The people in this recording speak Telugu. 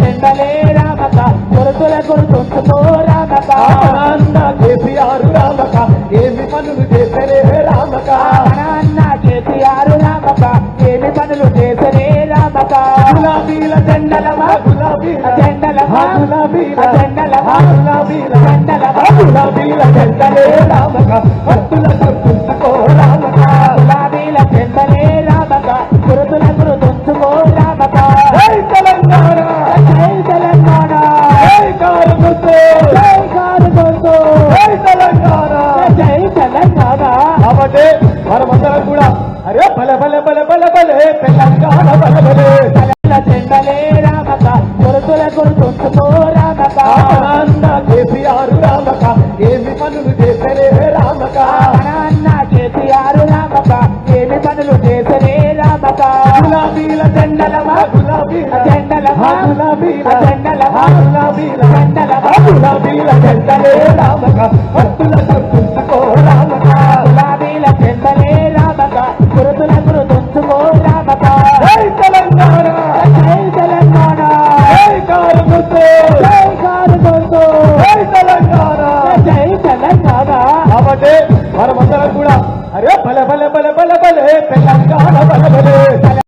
చెండలే రామక గురుతుల గుర్తుంచుకో రామక. అన్న కేసీఆర్ రామక ఏమి పనులు చేసరే రామక. మన అన్న కేసీఆర్ రామక ఏమి పనులు చేసరే రామక. గులాబీల జెండలమా? గులాబీల జెండలమా? గులాబీల జెండలమా? గులాబీల జెండలమా? గులాబీల జెండలే రామక. కాబట్టి మనమందరం కూడా. అరే బల బల బల బల బలే తెలంగాణ బల బలే. తెలంగాణ చెండలే రామక గురుతుల గుర్తుంచుకో రామక అన్న కేసీఆర్ రామక ఏమి పనులు చేసరే రామక మన అన్న కేసీఆర్ రామక ఏమి పనులు చేసరే రామక గులాబీల జెండలమా గులాబీల. జెండలమా గులాబీల. జెండలమా గులాబీల. జెండలమా గులాబీల జెండలే రామక మనమందరం కూడా. అరే బలే బలే బలే బలే బలే తెలంగాణ బల బలే